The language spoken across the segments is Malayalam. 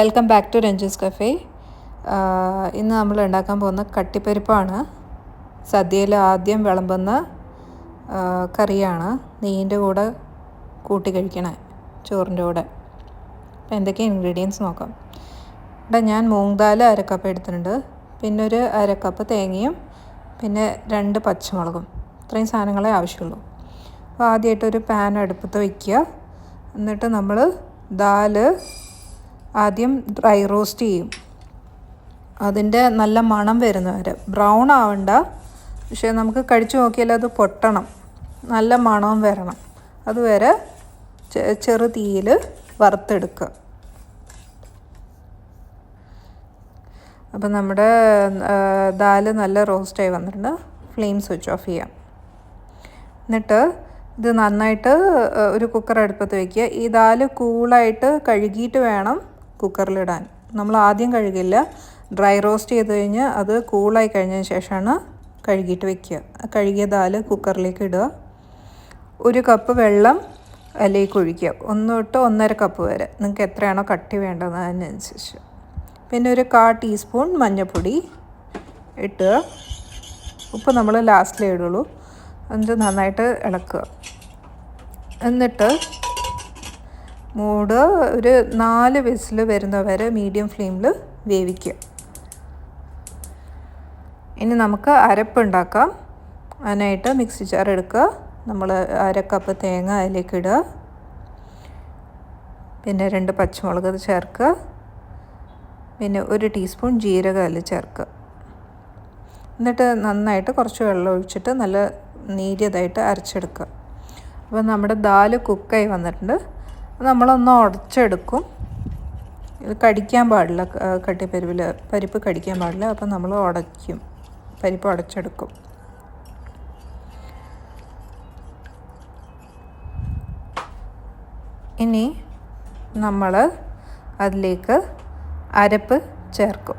Welcome back to Ranju's cafe ഇന്ന് നമ്മൾ ഉണ്ടാക്കാൻ പോകുന്ന കട്ടിപ്പരിപ്പാണ്. സദ്യയിൽ ആദ്യം വിളമ്പുന്ന കറിയാണ് നെയ്യിന്റെ കൂടെ കൂട്ടി കഴിക്കണേ ചോറിന്റെ കൂടെ. അപ്പം എന്തൊക്കെ ഇൻഗ്രീഡിയൻസ് നോക്കാം. ഇവിടെ ഞാൻ മൂങ് ദാൽ അരക്കപ്പ് കപ്പ് എടുത്തിട്ടുണ്ട്. പിന്നെ ഒരു അരക്കപ്പ് കപ്പ് തേങ്ങയും പിന്നെ രണ്ട് പച്ചമുളകും. ഇത്രയും സാധനങ്ങളെ ആവശ്യമുള്ളൂ. അപ്പോൾ ആദ്യമായിട്ടൊരു പാൻ അടുപ്പത്ത് വയ്ക്കുക. എന്നിട്ട് നമ്മൾ ദാൽ ആദ്യം ഡ്രൈ റോസ്റ്റ് ചെയ്യും. അതിന്റെ നല്ല മണം വരുന്ന വരെ. ബ്രൗൺ ആവണ്ട. പക്ഷേ നമുക്ക് കഴിച്ചു നോക്കിയാൽ അത് പൊട്ടണം. നല്ല മണവും വരണം. അതുവരെ ചെറു തീയിൽ വറുത്തെടുക്കുക. അപ്പം നമ്മുടെ ദാൽ നല്ല റോസ്റ്റായി വന്നിട്ടുണ്ട്. ഫ്ലെയിം സ്വിച്ച് ഓഫ് ചെയ്യാം. എന്നിട്ട് ഇത് നന്നായിട്ട് ഒരു കുക്കർ അടുപ്പത്ത് വയ്ക്കുക ഈ ദാൽ കൂളായിട്ട് കഴുകിയിട്ട് വേണം കുക്കറിലിടാൻ. നമ്മൾ ആദ്യം കഴുകില്ല. ഡ്രൈ റോസ്റ്റ് ചെയ്ത് കഴിഞ്ഞ് അത് കൂളായി കഴിഞ്ഞതിന് ശേഷമാണ് കഴുകിയിട്ട് വെക്കുക. കഴുകിയ ദാൽ കുക്കറിലേക്ക് ഇടുക. ഒരു കപ്പ് വെള്ളം അതിലേക്ക് ഒഴിക്കുക. ഒന്ന് തൊട്ട് ഒന്നര കപ്പ് വരെ. നിങ്ങൾക്ക് എത്രയാണോ കട്ടി വേണ്ടത് അതിനനുസരിച്ച്. പിന്നെ ഒരു കാ ടീസ്പൂൺ മഞ്ഞൾപ്പൊടി ഇട്ടുക ഉപ്പ് നമ്മൾ ലാസ്റ്റിലേ ഇടുള്ളൂ. എന്നിട്ട് നന്നായിട്ട് ഇളക്കുക. എന്നിട്ട് മൂട് ഒരു നാല് വിസിൽ വരുന്ന വരെ മീഡിയം ഫ്ലെയിമിൽ വേവിക്കുക. ഇനി നമുക്ക് അരപ്പുണ്ടാക്കാം അതിനായിട്ട് മിക്സി ജാർ എടുക്കുക. നമ്മൾ അര കപ്പ് തേങ്ങ അതിലേക്ക് ഇടുക. പിന്നെ രണ്ട് പച്ചമുളക് ചേർക്കുക. പിന്നെ ഒരു ടീസ്പൂൺ ജീരകം അതിൽ ചേർക്കുക. എന്നിട്ട് നന്നായിട്ട് കുറച്ച് വെള്ളം ഒഴിച്ചിട്ട് നല്ല നീരിയതായിട്ട് അരച്ചെടുക്കുക. അപ്പോൾ നമ്മുടെ ദാൽ കുക്കായി വന്നിട്ടുണ്ട്. നമ്മളൊന്ന് ഉടച്ചെടുക്കും. ഇത് കടിക്കാൻ പാടില്ല. കട്ടി കട്ടിപ്പരിപ്പിൽ പരിപ്പ് കടിക്കാൻ പാടില്ല. അപ്പം നമ്മൾ ഉടയ്ക്കും. പരിപ്പ് ഉടച്ചെടുക്കും. ഇനി നമ്മൾ അതിലേക്ക് അരപ്പ് ചേർക്കും.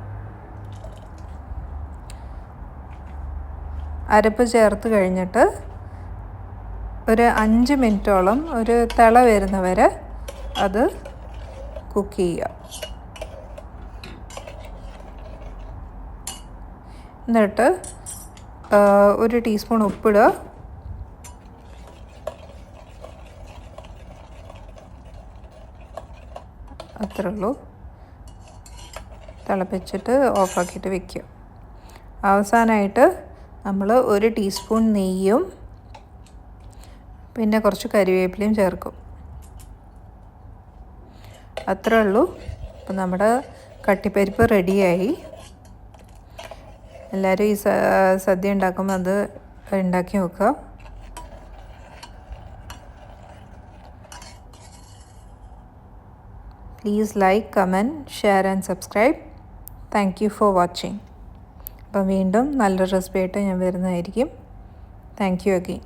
അരപ്പ് ചേർത്ത് കഴിഞ്ഞിട്ട് ഒരു അഞ്ച് മിനിറ്റോളം ഒരു തിള വരുന്നവരെ അത് കുക്ക് ചെയ്യുക. എന്നിട്ട് ഒരു ടീസ്പൂൺ ഉപ്പിടുക. അത്രേ ഉള്ളൂ. തിളപ്പിച്ചിട്ട് ഓഫാക്കിയിട്ട് വെക്കുക. അവസാനമായിട്ട് നമ്മൾ ഒരു ടീസ്പൂൺ നെയ്യും പിന്നെ കുറച്ച് കരിവേപ്പിലയും ചേർക്കും. അത്രേ ഉള്ളൂ. അപ്പം നമ്മുടെ കട്ടിപ്പരിപ്പ് റെഡിയായി. എല്ലാവരും ഈ സദ്യ ഉണ്ടാക്കുമ്പോൾ അത് ഉണ്ടാക്കി നോക്കുക please like comment share and subscribe thank you for watching അപ്പം വീണ്ടും നല്ലൊരു റെസിപ്പി ആയിട്ട് ഞാൻ വരുന്നതായിരിക്കും. Thank you again